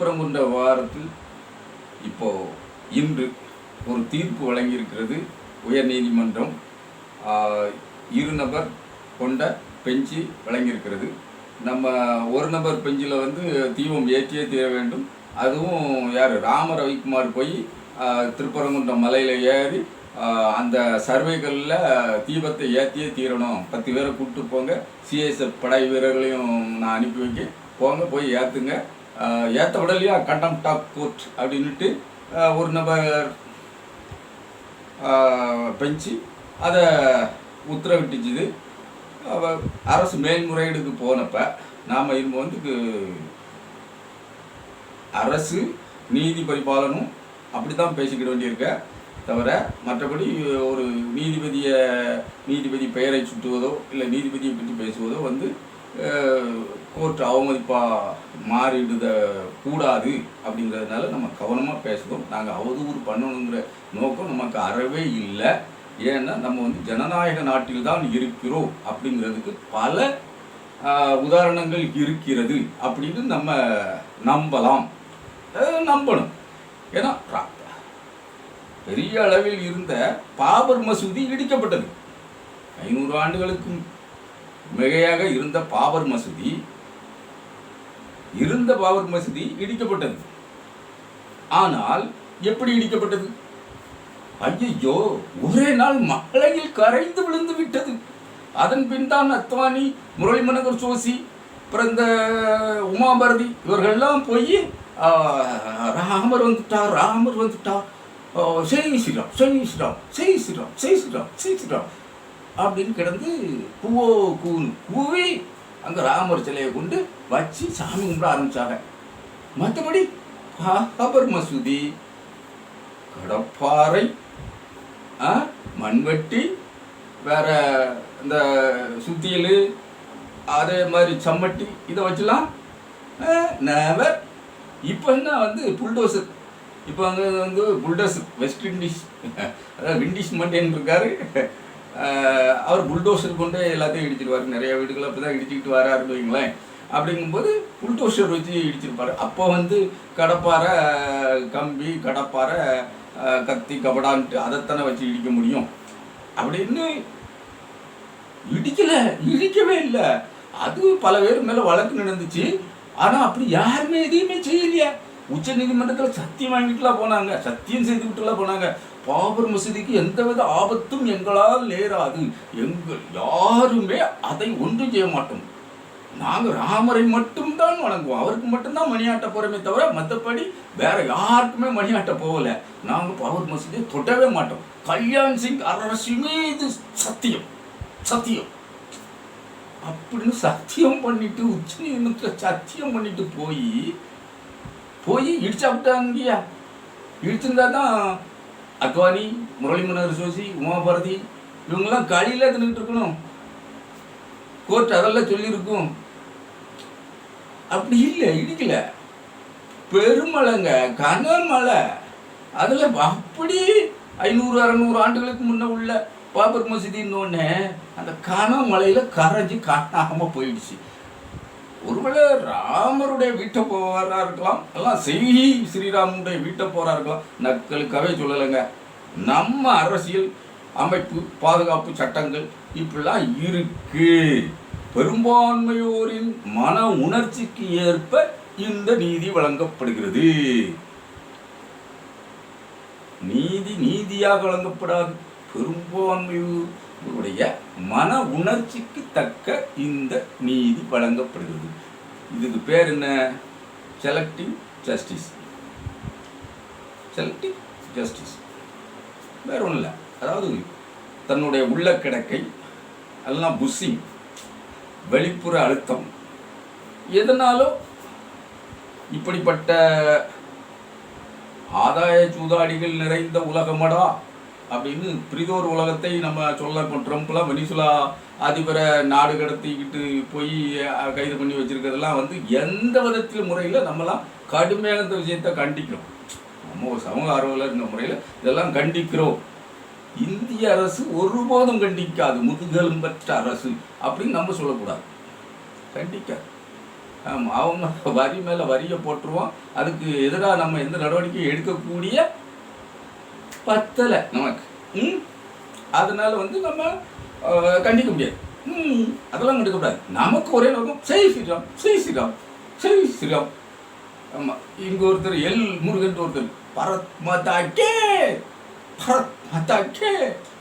திருப்பரங்குண்ட வாரத்தில் இப்போ இன்று ஒரு தீர்ப்பு வழங்கியிருக்கிறது உயர்நீதிமன்றம் இரு நபர் கொண்ட பெஞ்சு வழங்கியிருக்கிறது. நம்ம ஒரு நபர் பெஞ்சில் வந்து தீபம் ஏற்றியே தீர வேண்டும். அதுவும் யார்? ராம ரவிக்குமார் போய் திருப்பரங்குன்றம் மலையில் ஏறி அந்த சர்வைகளில் தீபத்தை ஏற்றியே தீரணும். பத்து பேரை கூப்பிட்டு போங்க. சிஎஸ்எஃப் படை வீரர்களையும் நான் அனுப்பி வைக்க போங்க போய் ஏற்றுங்க ஏற்ற விடலையா கண்டம் டாப் கோர்ட் அப்படின்னுட்டு ஒரு நபர் பெஞ்சு அதை உத்தரவிட்டுச்சுது அரசு மேல்முறையீடுக்கு போனப்போ நாம் இப்போ வந்து அரசு நீதி பரிபாலனும் அப்படி தான் பேசிக்கிட வேண்டியிருக்க. தவிர மற்றபடி ஒரு நீதிபதியை நீதிபதி பெயரை சுட்டுவதோ இல்லை நீதிபதியை பற்றி பேசுவதோ வந்து கோர்ட் அவமதிப்பா மாறிடுத கூடாது அப்படிங்கிறதுனால நம்ம கவனமாக பேசுகிறோம் நாங்கள் அவதூறு பண்ணணுங்கிற நோக்கம் நமக்கு அறவே இல்லை. ஏன்னா நம்ம வந்து ஜனநாயக நாட்டில் தான் இருக்கிறோம் அப்படிங்கிறதுக்கு பல உதாரணங்கள் இருக்கிறது அப்படின்னு நம்ம நம்பலாம். நம்பணும். ஏன்னா பெரிய அளவில் இருந்த பாபர் மசூதி இடிக்கப்பட்டது. ஐநூறு ஆண்டுகளுக்கு மிகையாக இருந்த பாபர் மசூதி இருந்த பாபர் மசூதி இடிக்கப்பட்டது. ஆனால் எப்படி இடிக்கப்பட்டது? ஐயோ ஒரே நாள் மழையில் கரைந்து விழுந்து விட்டது. அதன் பின் தான் அத்வானி முரளி மனோகர் ஜோஷி அப்புறம் இந்த உமாபாரதி இவர்கள்லாம் போய் ராமர் வந்துட்டார் ராமர் வந்துட்டார். ஆ, ஸ்ரீராம் ஸ்ரீ ஸ்ரீராம் ஜெய் ஸ்ரீராம் ஜெய் ஸ்ரீராம் ஸ்ரீ ஸ்ரீராம். அப்படின்னு கிடந்து பூவோ கூன்னு கூவி அங்கே ராமர் சிலையை கொண்டு வச்சு சாமி கும்பிட ஆரம்பித்தாங்க மற்றபடி பாபர் மசூதி கடப்பாறை ஆ, மண்வெட்டி வேற இந்த சுத்தியல் அதே மாதிரி சம்மட்டி இதை வச்சுலாம் நேவர் இப்போ என்ன வந்து புல்டோசர்? இப்போ அங்கே வந்து புல்டோசர் வெஸ்ட் இண்டீஸ் அதாவது விண்டீஸ் மண்டேன் இருக்காரு அவர் புல்டோசர் கொண்டு எல்லாத்தையும் இடிச்சிருவார். நிறைய வீடுகள் அப்படி தான் இடிச்சுக்கிட்டு வராருன்னு வைங்களேன் அப்படிங்கும்போது புல்டோசர் வச்சு இடிச்சிருப்பாரு. அப்போ வந்து கடப்பாறை கம்பி கடப்பாறை கத்தி கபடான்ட்டு அதைத்தானே வச்சு இடிக்க முடியும். அப்படின்னு இடிக்கலை. இடிக்கவே இல்லை. அது பல பேர் மேலே வழக்கு நடந்துச்சு. ஆனால் அப்படி யாருமே எதையுமே செய்யலையே. உச்ச நீதிமன்றத்தில் சத்தியம் வாங்கிட்டுலாம் போனாங்க. சத்தியம் செய்து விட்டுலாம் போனாங்க. பாபர் மசூதிக்கு எந்தவித ஆபத்தும் எங்களால் நேராது. எங்கள் யாருமே அதை ஒன்றும் செய்ய மாட்டோம். நாங்கள் ராமரை மட்டும்தான் வணங்குவோம். அவருக்கு மட்டும்தான் மணியாட்ட போகிறோமே தவிர மற்றபடி வேற யாருக்குமே மணியாட்ட போகலை. நாங்கள் பாபர் மசூதியை தொடவே மாட்டோம். கல்யாண் சிங் அரசு மீது சத்தியம். சத்தியம். அப்படின்னு சத்தியம் பண்ணிட்டு உச்ச நீதிமன்றத்தில் சத்தியம் பண்ணிட்டு போய் போய் இடிச்சாப்பிட்டாங்கய்யா. இடிச்சிருந்தா தான் அத்வானி முரளி மனோகர் ஜோஷி உமாபாரதி இவங்கெல்லாம் களியில் தின்னுட்டு இருக்கணும். கோர்ட் அதெல்லாம் சொல்லியிருக்கும். அப்படி இல்லை இடிக்கல. பெருமழைங்க கனமழை அதில் அப்படி ஐநூறு அறநூறு ஆண்டுகளுக்கு முன்னே உள்ள பாபர் மசூதின்னு அந்த கனமழையில் கரைஞ்சி காணாமல் போயிடுச்சு. ஒருவேளை ராமருடைய வீட்டை போவாரா இருக்கலாம். எல்லாம் செய்கி ஸ்ரீராமனுடைய வீட்டை போறா இருக்கலாம். நக்களுக்காகவே சொல்லலைங்க. நம்ம அரசியல் அமைப்பு பாதுகாப்பு சட்டங்கள் இப்படிலாம் இருக்கு. பெரும்பான்மையோரின் மன உணர்ச்சிக்கு ஏற்ப இந்த நீதி வழங்கப்படுகிறது. நீதி நீதியாக வழங்கப்படாது. பெரும்பான்மையுடைய மன உணர்ச்சிக்கு தக்க இந்த நீதி வழங்கப்படுகிறது. இதுக்கு பேர் என்ன? செலக்டிவ் ஜஸ்டிஸ் செலக்டிவ் ஜஸ்டிஸ் வேற ஒன்றும் இல்லை அதாவது தன்னுடைய உள்ள கிடக்கை எல்லாம் புஷிங் வெளிப்புற அழுத்தம் எதனாலும் இப்படிப்பட்ட ஆதாய சூதாடிகள் நிறைந்த உலகமடா அப்படின்னு பிரிதோர் உலகத்தை நம்ம சொல்ல இப்போ ட்ரம்ப்லாம் வெனிசுலா அதிபரை நாடு கடத்திக்கிட்டு போய் கைது பண்ணி வச்சிருக்கிறதெல்லாம் வந்து எந்த விதத்தில் முறையில் நம்மலாம் கடுமையான இந்த விஷயத்தை கண்டிக்கிறோம். நம்ம ஒரு சமூக இந்த முறையில் இதெல்லாம் கண்டிக்கிறோம். இந்திய அரசு ஒருபோதும் கண்டிக்காது. முதுகெலும்பற்ற அரசு அப்படின்னு நம்ம சொல்லக்கூடாது. கண்டிக்காது. ஆமா, அவங்க வரி மேலே வரியை போட்டுருவோம். அதுக்கு எதிராக நம்ம எந்த நடவடிக்கையும் எடுக்கக்கூடிய பத்தலை நமக்கு. ம்? அதனால வந்து நம்ம கண்டிக்க முடியாது. ம் அதெல்லாம் கண்டுக்கக்கூடாது நமக்கு ஒரே நோக்கம் செய் ஸ்ரீராம் செய் ஸ்ரீராம் செய் ஸ்ரீராம் ஆமாம் இங்கே ஒருத்தர் எல் முருகன் ஒருத்தர் பரத் மாதாக்கே பரத் மாதாக்கே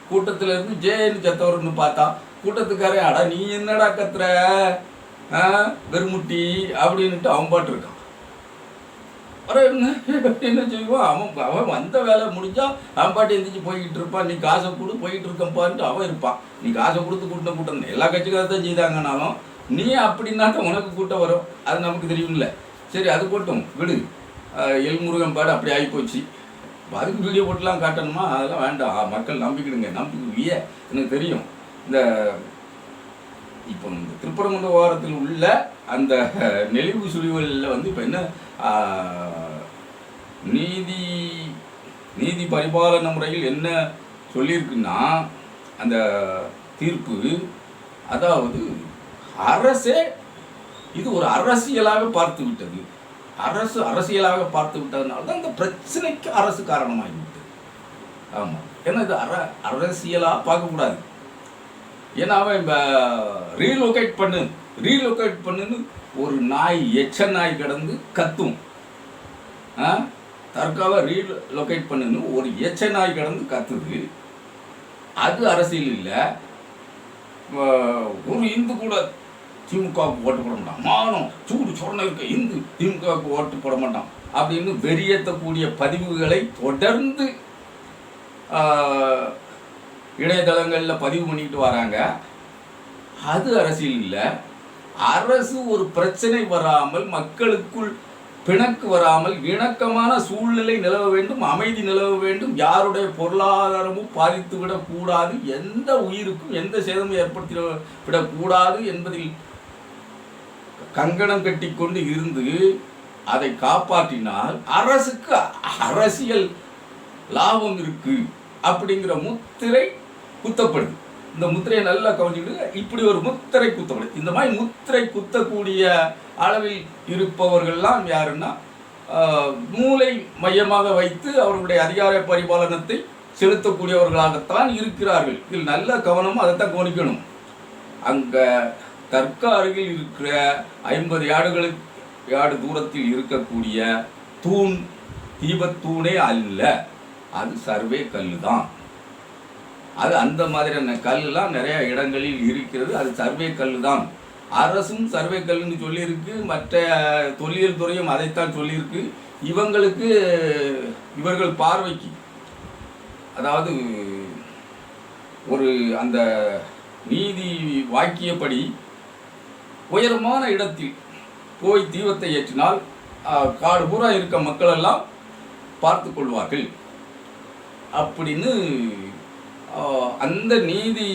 கூட்டத்தில் இருந்து ஜேன்னு செத்தவர்னு பார்த்தா கூட்டத்துக்காரே அடா நீ என்னடா கத்துற? ஆ அப்படின்ட்டு அவன் பாட்டு இருக்கான். அப்புறம் என்ன என்ன செய்வான் அவன் அவன் வந்த வேலை முடிஞ்சால் அவன் பாட்டு எந்திரிச்சு போய்கிட்டு இருப்பான். நீ காசை கொடு போயிட்டு இருக்கப்பான்ட்டு அவன் இருப்பான். நீ காசை கொடுத்து கூட்டம் கூட்டம். எல்லா கட்சிக்காரர் தான் செய்தாங்கனாலும் நீ அப்படின்னாக்க உனக்கு கூட்டம் வரும். அது நமக்கு தெரியும்ல. சரி அது போட்டும் விடு. எல் எல்முருகன் பாடு அப்படி ஆகிப்போச்சு அதுக்கு வீடியோ போட்டுலாம் காட்டணுமா? அதெல்லாம் வேண்டாம். மக்கள் நம்பிக்கிடுங்க. நம்பிக்கையே எனக்கு தெரியும். இந்த இப்போ இந்த திருப்பரங்குன்ற வாரத்தில் உள்ள அந்த நெளிவு சுழிவுகளில் வந்து இப்போ என்ன நீதி நீதி பரிபாலன முறையில் என்ன சொல்லியிருக்குன்னா அந்த தீர்ப்பு அதாவது அரசே இது ஒரு அரசியலாக பார்த்து விட்டது. அரசு அரசியலாக பார்த்து விட்டதுனால தான் இந்த பிரச்சனைக்கு அரசு காரணமாகிவிட்டது ஆமாம் ஏன்னா இது அர அரசியலாக பார்க்கக்கூடாது. ஏன்னா அவன் இப்போ ரீலொகேட் பண்ணு ரீலொகேட் பண்ணுன்னு ஒரு நாய் எச்ச நாய் கிடந்து கத்தும். ஆ? தற்கால ரீலொகேட் பண்ணுன்னு ஒரு எச்ச நாய் கிடந்து கத்துது. அது அரசியல் இல்லை. ஒரு இந்து கூட திமுகவுக்கு ஓட்டு போட மாட்டான். மானம் சூடு சொன்ன இருக்க இந்து திமுகவுக்கு ஓட்டு போட மாட்டான் அப்படின்னு வெறியேற்றக்கூடிய பதிவுகளை தொடர்ந்து இணையதளங்களில் பதிவு பண்ணிக்கிட்டு வராங்க. அது அரசியல் இல்லை. அரசு ஒரு பிரச்சனை வராமல் மக்களுக்குள் பிணக்கு வராமல் இணக்கமான சூழ்நிலை நிலவ வேண்டும் அமைதி நிலவ வேண்டும் யாருடைய பொருளாதாரமும் பாதித்து விடக்கூடாது எந்த உயிருக்கும் எந்த சேதமும் ஏற்படுத்தி விடக்கூடாது என்பதில் கங்கணம் கட்டிக்கொண்டு இருந்து அதை காப்பாற்றினால் அரசுக்கு அரசியல் லாபம் இருக்கு அப்படிங்கிற முத்திரை குத்தப்படுது. இந்த முத்திரையை நல்லா கவனிச்சுக்கிட்டு இப்படி ஒரு முத்திரை குத்தப்படுது. இந்த மாதிரி முத்திரை குத்தக்கூடிய அளவில் இருப்பவர்கள்லாம் யாருன்னா நூலை மையமாக வைத்து அவர்களுடைய அதிகார பரிபாலனத்தை செலுத்தக்கூடியவர்களாகத்தான் இருக்கிறார்கள். இதில் நல்ல கவனமும் அதைத்தான் கவனிக்கணும். அங்கே தர்க்க அருகில் இருக்கிற ஐம்பது யாடுகளுக்கு யாடு தூரத்தில் இருக்கக்கூடிய தூண் தீபத்தூணே அல்ல. அது சர்வே கல் தான் அது அந்த மாதிரியான கல்லுலாம் நிறைய இடங்களில் இருக்கிறது. அது சர்வே கல்லு தான் அரசும் சர்வே கல்லுன்னு சொல்லியிருக்கு. மற்ற தொல்லியல் துறையும் அதைத்தான் சொல்லியிருக்கு. இவங்களுக்கு இவர்கள் பார்வைக்கு அதாவது ஒரு அந்த நீதி வாக்கியப்படி உயரமான இடத்தில் போய் தீபத்தை ஏற்றினால் காடு பூரா இருக்க மக்களெல்லாம் பார்த்து கொள்வார்கள். அப்படின்னு அந்த நீதி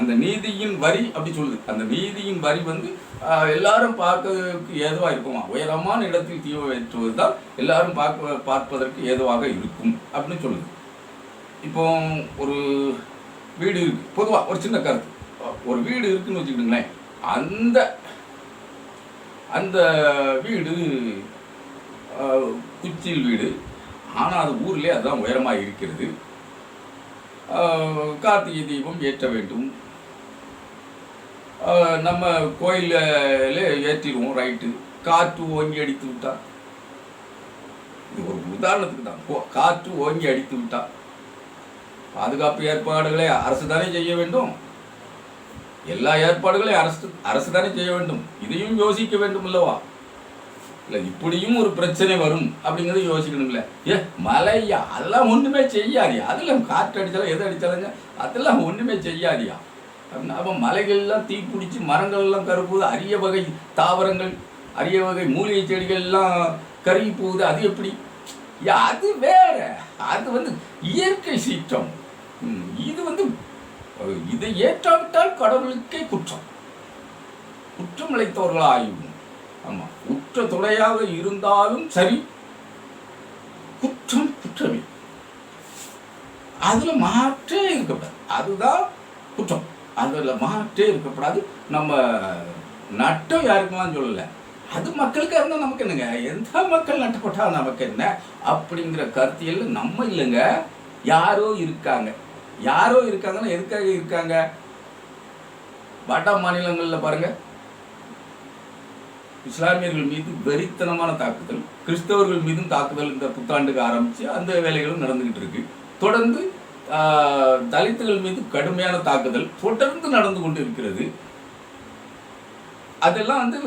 அந்த நீதியின் வரி அப்படி சொல்லுது. அந்த நீதியின் வரி வந்து எல்லாரும் பார்க்கறதுக்கு ஏதுவாக இருக்குமா? உயரமான இடத்தில் தீபம் வைத்துவது தான் எல்லாரும் பார்க்க பார்ப்பதற்கு ஏதுவாக இருக்கும் அப்படின்னு சொல்லுது. இப்போ ஒரு வீடு இருக்கு. பொதுவாக ஒரு சின்ன கருத்து. ஒரு வீடு இருக்குன்னு வச்சுக்கிட்டுங்களேன். அந்த அந்த வீடு குச்சில் வீடு. ஆனால் அது ஊர்லேயே அதுதான் உயரமாக இருக்கிறது. கார்த்திகை தீபம் ஏற்ற வேண்டும். நம்ம கோயிலில் ஏற்றிடுவோம் ரைட்டு. காற்று ஓங்கி அடித்து விட்டா இது ஒரு உதாரணத்துக்கு தான். கோ- காற்று ஓங்கி அடித்து விட்டா பாதுகாப்பு ஏற்பாடுகளை அரசு தானே செய்ய வேண்டும். எல்லா ஏற்பாடுகளையும் அரசு அரசு தானே செய்ய வேண்டும். இதையும் யோசிக்க வேண்டும் அல்லவா? இல்லை இப்படியும் ஒரு பிரச்சனை வரும் அப்படிங்கிறத யோசிக்கணும்ல. ஏ மலையா? அதெல்லாம் ஒன்றுமே செய்யாதியா? அதெல்லாம் காற்று அடித்தாலும் எது அடித்தாலுங்க அதெல்லாம் ஒன்றுமே செய்யாதியா? அப்படின்னா அப்போ மலைகள்லாம் தீப்பிடிச்சி மரங்கள்லாம் மரங்கள் எல்லாம் கருப்புது அரிய வகை தாவரங்கள் அரிய வகை மூலிகை செடிகள் எல்லாம் கருகி போகுது அது எப்படி? அது வேற. அது வந்து இயற்கை சீற்றம். இது வந்து இதை ஏற்றாவிட்டால் கடவுளுக்கே குற்றம். குற்றம் இழைத்தவர்களாயும் ஆமாம் குற்ற துணையாக இருந்தாலும் சரி குற்றம் குற்றமே. அதுல மாற்றே இருக்கக்கூடாது அதுதான் குற்றம். அதுல மாற்றே இருக்கக்கூடாது நம்ம நட்டம் யாருக்கெல்லாம் சொல்லலை. அது மக்களுக்காக இருந்தால் நமக்கு என்னங்க? எந்த மக்கள் நட்டப்பட்டால் நமக்கு என்ன? அப்படிங்கிற கருத்தியல் நம்ம இல்லைங்க. யாரோ இருக்காங்க. யாரோ இருக்காங்கன்னா எதுக்காக இருக்காங்க? வட மாநிலங்களில் பாருங்க. இஸ்லாமியர்கள் மீது வெறித்தனமான தாக்குதல் கிறிஸ்தவர்கள் மீதும் தாக்குதல் இந்த புத்தாண்டுக்கு ஆரம்பித்து அந்த வேலைகளும் நடந்துக்கிட்டு இருக்கு. தொடர்ந்து தலித்துகள் மீது கடுமையான தாக்குதல் தொடர்ந்து நடந்து கொண்டு இருக்கிறது. அதெல்லாம் வந்து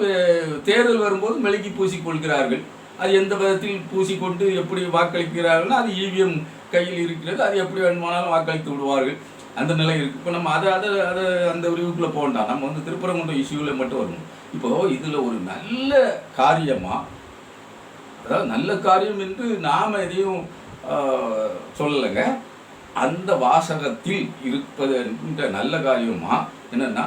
தேர்தல் வரும்போது மெழுகி பூசிக்கொள்கிறார்கள் அது எந்த விதத்தில் பூசிக்கொண்டு எப்படி வாக்களிக்கிறார்கள்னா அது இவிஎம் கையில் இருக்கிறது. அது எப்படி வேணுமானாலும் வாக்களித்து விடுவார்கள். அந்த நிலை இருக்குது இப்போ நம்ம அதை அதை அதை அந்த விரிவுக்குள்ளே போகண்டாம் நம்ம வந்து திருப்பரங்குன்றம் இஷ்யூவில் மட்டும் வரணும். இப்போ இதில் ஒரு நல்ல காரியமாக அதாவது நல்ல காரியம் என்று நாம் எதையும் சொல்லலைங்க. அந்த வாசகத்தில் இருப்பது என்ற நல்ல காரியமா என்னென்னா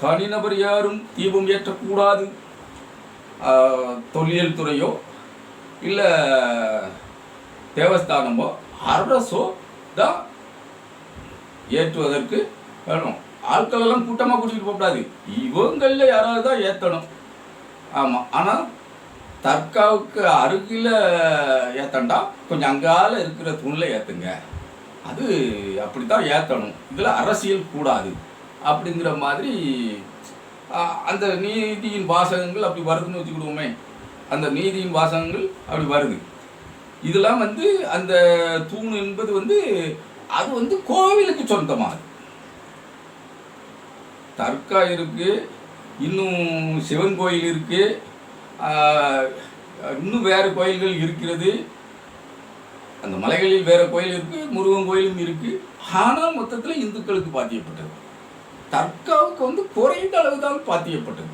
தனிநபர் யாரும் தீபம் ஏற்றக்கூடாது. ஆஹ், தொல்லியல் துறையோ இல்லை தேவஸ்தானமோ அரசோ தான் ஏற்றுவதற்கு வேணும். ஆட்கள் எல்லாம் கூட்டமாக கூட்டிகிட்டு போகக்கூடாது. இவங்களில் யாராவது தான் ஏற்றணும் ஆமாம் ஆனால் தர்காவுக்கு அருகில் ஏற்றண்டா கொஞ்சம் அங்கால இருக்கிற தூணில் ஏற்றுங்க அது அப்படி தான் ஏற்றணும் இதில் அரசியல் கூடாது. அப்படிங்கிற மாதிரி அந்த நீதியின் வாசகங்கள் அப்படி வருதுன்னு வச்சுக்கிடுவோமே. அந்த நீதியின் வாசகங்கள் அப்படி வருது. இதெல்லாம் வந்து அந்த தூண் என்பது வந்து அது வந்து கோவிலுக்கு சொந்தமானது. தர்கா இருக்கு இன்னும் சிவன் கோயில் இருக்கு இன்னும் வேறு கோயில்கள் இருக்கிறது. அந்த மலைகளில் வேறு கோயில் இருக்கு முருகன் கோயிலும் இருக்கு. ஆனால் மொத்தத்தில் இந்துக்களுக்கு பாத்தியப்பட்டது. தர்காவுக்கு வந்து குறைந்த அளவு தான் பாத்தியப்பட்டது.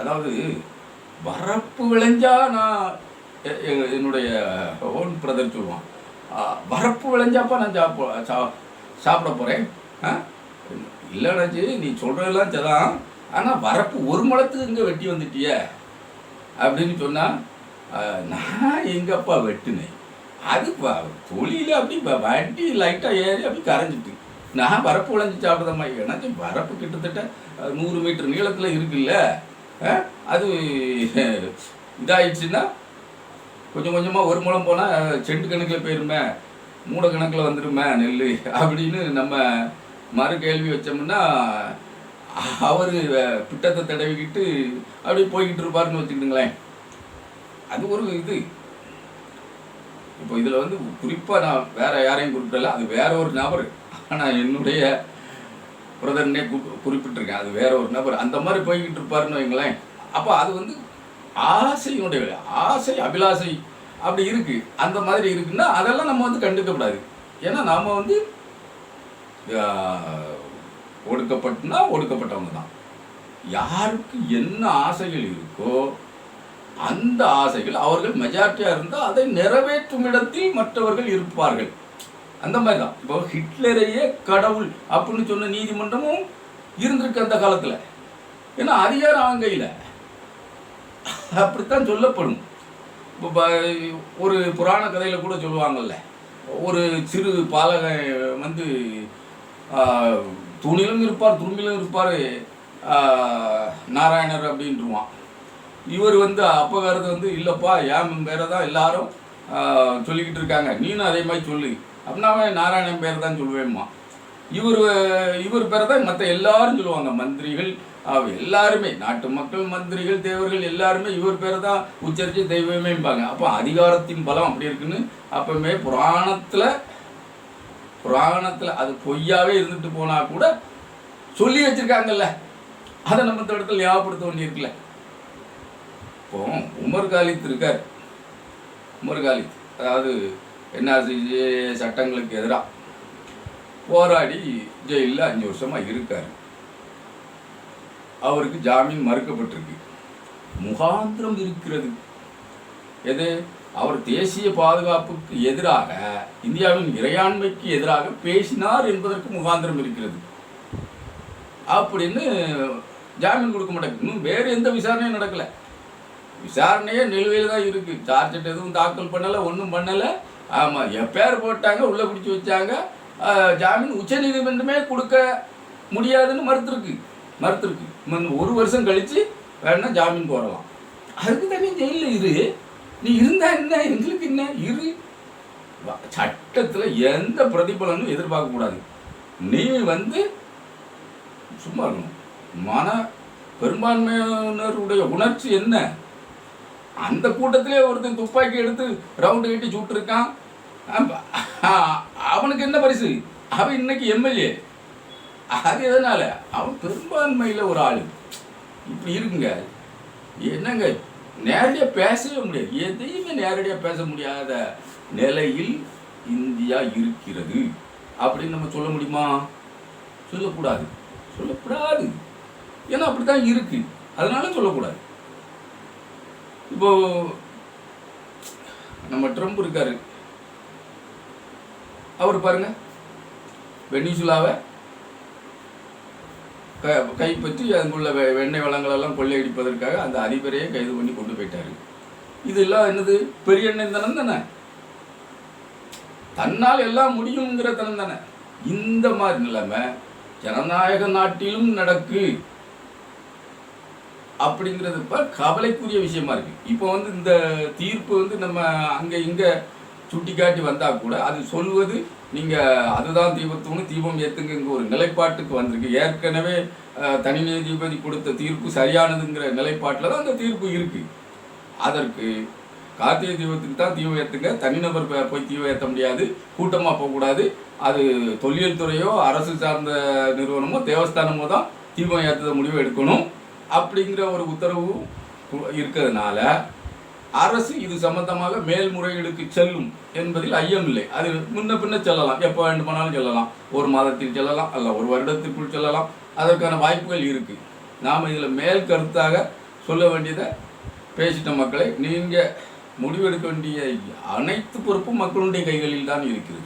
அதாவது வரப்பு விளைஞ்சா நான் என்னுடைய ஓன் பிரதர் சொல்லுவான். வரப்பு விளைஞ்சாப்பா நான் சாப்ப சா- சாப்பிட போகிறேன் ஆ? இல்லைனாச்சு நீ சொல்கிறதெல்லாம் சரிதான். ஆனால் வரப்பு ஒரு மலத்துக்கு இங்கே வெட்டி வந்துட்டிய அப்படின்னு சொன்னால் நான் எங்கப்பா வெட்டினேன்? அது ப- தொழில அப்படி வட்டி லைட்டாக ஏறி அப்படி கரைஞ்சிட்டு. நான் வரப்பு விளைஞ்சி சாப்பிட்றதம்மா எனக்கு வரப்பு கிட்டத்தட்ட நூறு மீட்டர் நீளத்தில் இருக்குல்ல? அது இதாயிடுச்சுன்னா கொஞ்சம் கொஞ்சமாக ஒரு முழம் போனால் செண்டு கணக்கில் போயிருமே மூட கணக்கில் வந்துருமே நெல் அப்படின்னு நம்ம மறு கேள்வி வச்சோம்னா அவர் பிட்டத்தை தடவிக்கிட்டு அப்படியே போய்கிட்டு இருப்பாருன்னு வச்சுக்கிட்டுங்களேன். அது ஒரு இது. இப்போ இதில் வந்து குறிப்பாக நான் வேறு யாரையும் குறிப்பிடல அது வேற ஒரு நபர். ஆனால் என்னுடைய பிரதர்னே குறிப்பிட்டிருக்கேன் அது வேற ஒரு நபர். அந்த மாதிரி போய்கிட்டு இருப்பாருன்னு வைங்களேன். அப்போ அது வந்து ஆசையினுடைய வேலை. ஆசை அபிலாசை அப்படி இருக்கு. அந்த மாதிரி இருக்குன்னா அதெல்லாம் நம்ம வந்து கண்டுக்கக்கூடாது. ஏன்னா நாம வந்து ஒடுக்கப்பட்டுனா ஒடுக்கப்பட்டவங்க தான். யாருக்கு என்ன ஆசைகள் இருக்கோ அந்த ஆசைகள் அவர்கள் மெஜாரிட்டியாக இருந்தால் அதை நிறைவேற்றும் இடத்தில் மற்றவர்கள் இருப்பார்கள். அந்த மாதிரி தான். இப்போ ஹிட்லரையே கடவுள் அப்படின்னு சொன்ன நீதிமன்றமும் இருந்திருக்கு அந்த காலத்தில். ஏன்னா அதிகாரம் அவங்க கையில் அப்படித்தான் சொல்லப்படும். இப்போ ஒரு புராண கதையில் கூட சொல்லுவாங்கல்ல ஒரு சிறு பாலகன் வந்து துணிலும் இருப்பார் துரும்பிலும் இருப்பார் நாராயணர் அப்படின்ட்டுருவான் இவர் வந்து அப்பகாரது வந்து இல்லைப்பா என் பேரை தான் எல்லாரும் சொல்லிக்கிட்டு இருக்காங்க. நீனும் அதே மாதிரி சொல்லு. அப்படின்னாவே நாராயணன் பேரை தான் சொல்லுவேம்மா. இவர் இவர் பேரை தான் மற்ற எல்லாரும் சொல்லுவாங்க. மந்திரிகள் எல்லாருமே நாட்டு மக்கள் மந்திரிகள் தேவர்கள் எல்லாருமே இவர் பேரை தான் உச்சரித்து தெய்வமேம்பாங்க அப்போ அதிகாரத்தின் பலம் அப்படி இருக்குன்னு அப்பவுமே புராணத்தில் புராணத்தில் அது பொய்யாவே இருந்துட்டு போனால் கூட சொல்லி வச்சிருக்காங்கல்ல. அதை நம்ம இந்த இடத்துல ஞாபகப்படுத்த வேண்டியிருக்குல்ல இப்போ உமர் காலித் இருக்கார். உமர் காலித் அதாவது என்ஆர்சி சட்டங்களுக்கு எதிராக போராடி ஜெயிலில் அஞ்சு வருஷமாக இருக்கார். அவருக்கு ஜாமீன் மறுக்கப்பட்டிருக்கு. முகாந்திரம் இருக்கிறது. எது? அவர் தேசிய பாதுகாப்புக்கு எதிராக இந்தியாவின் இறையாண்மைக்கு எதிராக பேசினார் என்பதற்கு முகாந்திரம் இருக்கிறது. அப்படின்னு ஜாமீன் கொடுக்க மாட்டாங்க இன்னும் வேறு எந்த விசாரணையும் நடக்கலை. விசாரணையே நிலுவையில் தான் இருக்குது சார்ஜ் ஷீட் எதுவும் தாக்கல் பண்ணலை ஒன்றும் பண்ணலை. ஆமாம் எப்பேர் போட்டாங்க உள்ளே பிடிச்சி வச்சாங்க. ஜாமீன் உச்சநீதிமன்றமே கொடுக்க முடியாதுன்னு மறுத்துருக்கு. மறுத்துருக்கு. ஒரு வருஷம் கழிச்சு வேணா ஜாமீன் போடலாம். அதுக்கு தனி ஜெயிலில் இரு. நீ இருந்தா என்ன? எங்களுக்கு என்ன? இரு. சட்டத்தில் சட்டத்துல எந்த பிரதிபலனும் எதிர்பார்க்க கூடாது. நீ வந்து சும்மா இருக்கணும். மன பெரும்பான்மையினருடைய உணர்ச்சி என்ன? அந்த கூட்டத்திலே ஒருத்தன் துப்பாக்கி எடுத்து ரவுண்டு கட்டி சுட்டிருக்கான். அவனுக்கு என்ன பரிசு? அவன் இன்னைக்கு எம்எல்ஏ அது எதனால? அவன் பெரும்பான்மையில் ஒரு ஆள். இப்படி இருக்குங்க. என்னங்க? நேரடியாக பேசவே முடியாது. எதையுமே நேரடியாக பேச முடியாத நிலையில் இந்தியா இருக்கிறது. அப்படின்னு நம்ம சொல்ல முடியுமா? சொல்லக்கூடாது. சொல்லக்கூடாது. ஏன்னா அப்படித்தான் இருக்கு. அதனால சொல்லக்கூடாது. இப்போ நம்ம ட்ரம்ப் இருக்காரு. அவர் பாருங்க. வெனிசுலாவை க கைப்பற்றி அங்குள்ள வெ வெண்ணெய் வளங்களெல்லாம் கொள்ளையடிப்பதற்காக அந்த அதிபரையே கைது பண்ணி கொண்டு போயிட்டாரு. இதெல்லாம் என்னது? பெரிய எண்ணெய் தனம் தானே? தன்னால் எல்லாம் முடியுங்கிற தனம் தானே? இந்த மாதிரி நிலைமை ஜனநாயக நாட்டிலும் நடக்கு. அப்படிங்கிறது இப்போ கவலைக்குரிய விஷயமா இருக்கு. இப்போ வந்து இந்த தீர்ப்பு வந்து நம்ம அங்கே இங்கே சுட்டி காட்டி வந்தால் கூட அது சொல்வது நீங்கள் அதுதான் தீபத்துவம்னு தீபம் ஏற்றுங்கிற ஒரு நிலைப்பாட்டுக்கு வந்திருக்கு. ஏற்கனவே அஹ், தனி நீதிபதி கொடுத்த தீர்ப்பு சரியானதுங்கிற நிலைப்பாட்டில் தான் அந்த தீர்ப்பு இருக்குது அதற்கு கார்த்திகை தீபத்துக்கு தான் தீபம் ஏற்றுங்க தனிநபர் போய் தீபம் ஏற்ற முடியாது. கூட்டமாக போகக்கூடாது அது தொல்லியல் துறையோ அரசு சார்ந்த நிறுவனமோ தேவஸ்தானமோ தான் தீபம் ஏற்றுத முடிவு எடுக்கணும். அப்படிங்கிற ஒரு உத்தரவு இருக்கிறதுனால அரசு இது சம்பந்தமாக மேல்முறையீடுக்கு செல்லும் என்பதில் ஐயமில்லை. அது முன்ன பின்ன செல்லலாம். எப்போ வேண்டுமானாலும் செல்லலாம். ஒரு மாதத்தில் செல்லலாம். அல்ல ஒரு வருடத்திற்குள் செல்லலாம். அதற்கான வாய்ப்புகள் இருக்குது நாம் இதில் மேல் கருத்தாக சொல்ல வேண்டியதை பேசிட்ட மக்களை நீங்கள் முடிவெடுக்க வேண்டிய அனைத்து பொறுப்பும் மக்களுடைய கைகளில் தான் இருக்கிறது.